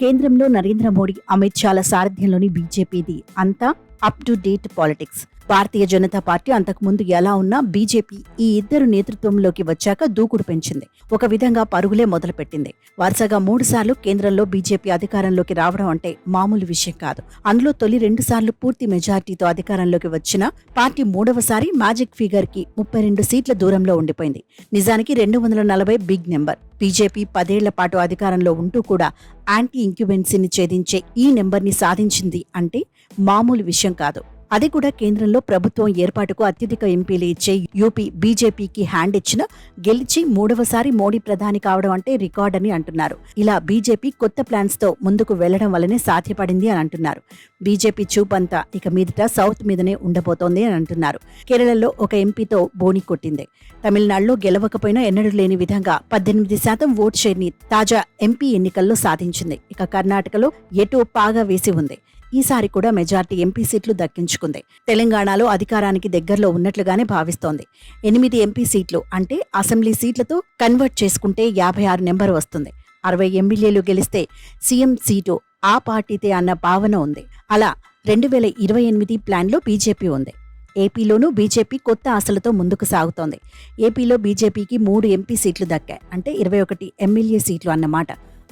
కేంద్రంలో నరేంద్ర మోడీ అమిత్ షాల సారథ్యంలోని బీజేపీది అంతా up to date politics Bharatiya Janata Party అంతకుముందు ఎలా ఉన్నా బీజేపీ ఈ ఇద్దరు నేతృత్వంలోకి వచ్చాక దూకుడు పెంచింది. ఒక విధంగా పరుగులే మొదలుపెట్టింది. వరుసగా మూడు సార్లు కేంద్రంలో బీజేపీ అధికారంలోకి రావడం అంటే మామూలు విషయం కాదు. అందులో తొలి రెండు సార్లు పూర్తి మెజార్టీతో అధికారంలోకి వచ్చిన పార్టీ మూడవసారి మ్యాజిక్ ఫిగర్కి ముప్పై రెండు సీట్ల దూరంలో ఉండిపోయింది. నిజానికి రెండు వందల నలభై బిగ్ నెంబర్. బీజేపీ పదేళ్ళ పాటు అధికారంలో ఉంటూ కూడా యాంటీ ఇంక్యుబెన్సీని ఛేదించే ఈ నెంబర్ని సాధించింది అంటే మామూలు విషయం కాదు. అది కూడా కేంద్రంలో ప్రభుత్వం ఏర్పాటుకు అత్యధిక ఎంపీలు ఇచ్చే యూపీ బీజేపీకి హ్యాండ్ ఇచ్చిన గెలిచి మూడవసారి మోడీ ప్రధాని కావడం అంటే రికార్డ్ అని అంటున్నారు. ఇలా బీజేపీ కొత్త ప్లాన్స్తో ముందుకు వెళ్ళడం వల్లనే సాధ్యపడింది అని అంటున్నారు. బీజేపీ చూపంతా ఇక మీదట సౌత్ మీదనే ఉండబోతోంది అని అంటున్నారు. కేరళలో ఒక ఎంపీతో బోని కొట్టింది. తమిళనాడులో గెలవకపోయినా ఎన్నడూ లేని విధంగా పద్దెనిమిది శాతం ఓట్ షేర్ని తాజా ఎంపీ ఎన్నికల్లో సాధించింది. ఇక కర్ణాటకలో ఎటు పాగా వేసి ఉంది. ఈసారి కూడా మెజార్టీ ఎంపీ సీట్లు దక్కించుకుంది. తెలంగాణలో అధికారానికి దగ్గరలో ఉన్నట్లుగానే భావిస్తోంది. ఎనిమిది ఎంపీ సీట్లు అంటే అసెంబ్లీ సీట్లతో కన్వర్ట్ చేసుకుంటే యాభై ఆరు నెంబర్ వస్తుంది. అరవై ఎమ్మెల్యేలు గెలిస్తే సీఎం సీటు ఆ పార్టీతే అన్న భావన ఉంది. అలా రెండు వేల ఇరవై ఎనిమిది ప్లాన్లో బీజేపీ ఉంది. ఏపీలోనూ బీజేపీ కొత్త ఆశలతో ముందుకు సాగుతోంది. ఏపీలో బీజేపీకి మూడు ఎంపీ సీట్లు దక్కాయి. అంటే ఇరవై ఒకటి ఎమ్మెల్యే సీట్లు అన్నమాట.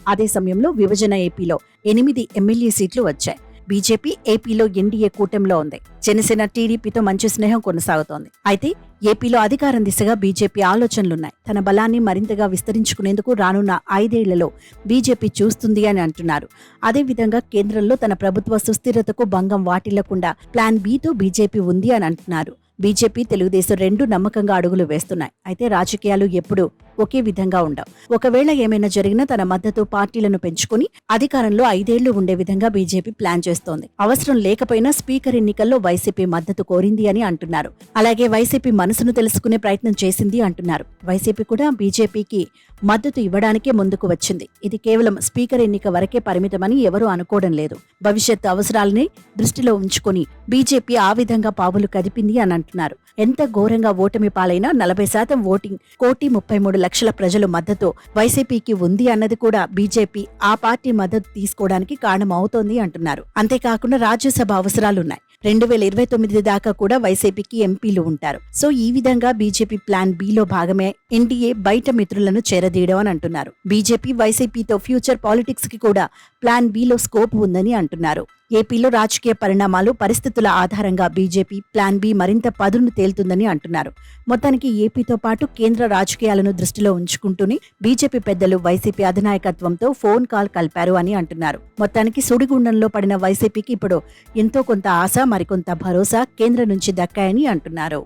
అదే సమయంలో విభజన ఏపీలో ఎనిమిది ఎమ్మెల్యే సీట్లు వచ్చాయి. బీజేపీ ఏపీలో ఎన్డీఏ కూటమిలో ఉంది. జనసేన టీడీపీతో మంచి స్నేహం కొనసాగుతోంది. అయితే ఏపీలో అధికారం దిశగా బీజేపీ ఆలోచనలున్నాయి. తన బలాన్ని మరింతగా విస్తరించుకునేందుకు రానున్న ఐదేళ్ళలో బీజేపీ చూస్తుంది అని అంటున్నారు. అదేవిధంగా కేంద్రంలో తన ప్రభుత్వ సుస్థిరతకు భంగం వాటిల్లకుండా ప్లాన్ బీతో బీజేపీ ఉంది అని అంటున్నారు. బీజేపీ తెలుగుదేశం రెండు నమ్మకంగా అడుగులు వేస్తున్నాయి. అయితే రాజకీయాలు ఎప్పుడూ ఒకే విధంగా ఉండవు. ఒకవేళ ఏమైనా జరిగినా తన మద్దతు పార్టీలను పెంచుకుని అధికారంలో ఐదేళ్ళు ఉండే విధంగా బీజేపీ ప్లాన్ చేస్తోంది. అవసరం లేకపోయినా స్పీకర్ ఎన్నికల్లో వైసీపీ మద్దతు కోరింది అని అంటున్నారు. అలాగే వైసీపీ మనసును తెలుసుకునే ప్రయత్నం చేసింది అంటున్నారు. వైసీపీ కూడా బీజేపీకి మద్దతు ఇవ్వడానికే ముందుకు వచ్చింది. ఇది కేవలం స్పీకర్ ఎన్నిక వరకే పరిమితమని ఎవరూ అనుకోవడం లేదు. భవిష్యత్తు అవసరాలని దృష్టిలో ఉంచుకొని బీజేపీ ఆ విధంగా పావులు కదిపింది అని అంటున్నారు ఎంత ఘోరంగా ఓటమి పాలైనా నలభై శాతం ఓటింగ్ కోటి ముప్పై మూడు లక్షల ప్రజల మద్దతు వైసీపీకి ఉంది అన్నది కూడా బీజేపీ ఆ పార్టీ మద్దతు తీసుకోవడానికి కారణం అవుతోంది అంటున్నారు. అంతేకాకుండా రాజ్యసభ అవసరాలున్నాయి. రెండు వేల ఇరవై తొమ్మిది దాకా కూడా వైసీపీకి ఎంపీలు ఉంటారు. సో ఈ విధంగా బీజేపీ ప్లాన్ బిలో భాగమే ఎన్డీఏ బయట మిత్రులను చేరదీయడం అని అంటున్నారు. బీజేపీ వైసీపీతో ఫ్యూచర్ పాలిటిక్స్కి కూడా ప్లాన్ బిలో స్కోప్ ఉందని అంటున్నారు. ఏపీలో రాజకీయ పరిణామాలు పరిస్థితుల ఆధారంగా బీజేపీ ప్లాన్ బి మరింత పదును తేలుతుందని అంటున్నారు. మొత్తానికి ఏపీతో పాటు కేంద్ర రాజకీయాలను దృష్టిలో ఉంచుకుంటూనే బీజేపీ పెద్దలు వైసీపీ అధినాయకత్వంతో ఫోన్ కాల్ కలిపారు అని అంటున్నారు. మొత్తానికి సుడిగుండంలో పడిన వైసీపీకి ఇప్పుడు ఎంతో కొంత ఆశ మరికొంత భరోసా కేంద్రం నుంచి దక్కాయని అంటున్నారు.